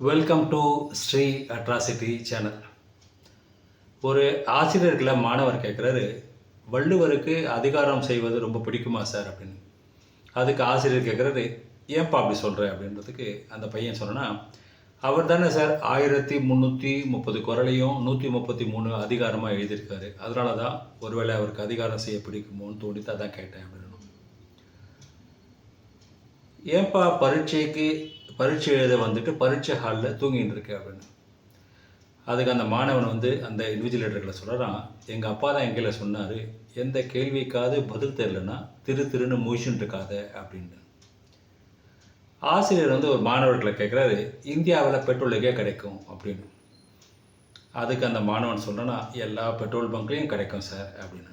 Welcome to Sri atrocity channel ஒரு ஆசிரியர்களை மாணவர் கேட்குறாரு வள்ளுவருக்கு அதிகாரம் செய்வது ரொம்ப பிடிக்குமா சார்? அப்படின்னு. அதுக்கு ஆசிரியர் கேட்குறாரு ஏன்பா அப்படி சொல்கிற அப்படின்றதுக்கு அந்த பையன் சொன்னா அவர் தானே சார் ஆயிரத்தி முந்நூற்றி முப்பது குரலையும் நூற்றி முப்பத்தி மூணு அதிகாரமாக எழுதியிருக்காரு. அதனால தான் ஒருவேளை அவருக்கு அதிகாரம் செய்ய பிடிக்குமோன்னு தோணித்து அதான் கேட்டேன் அப்படின்னு. ஏன்பா பரீட்சைக்கு பரீட்சை எழுத வந்துட்டு பரீட்சை ஹாலில் தூங்கிட்டு இருக்கு அப்படின்னு. அதுக்கு அந்த மாணவன் வந்து அந்த இன்விஜிலேட்டர்களை சொல்கிறான் எங்கள் அப்பா தான் எங்களை சொன்னார் எந்த கேள்விக்காவது பதில் தெரிலனா திரு திருன்னு முழிச்சுட்டு இருக்காத அப்படின்னு. ஆசிரியர் வந்து ஒரு மாணவர்களை கேட்குறாரு இந்தியாவில் பெட்ரோல் எங்கே கிடைக்கும்? அப்படின்னு. அதுக்கு அந்த மாணவன் சொல்கிறேன்னா எல்லா பெட்ரோல் பங்க்லேயும் கிடைக்கும் சார் அப்படின்னு.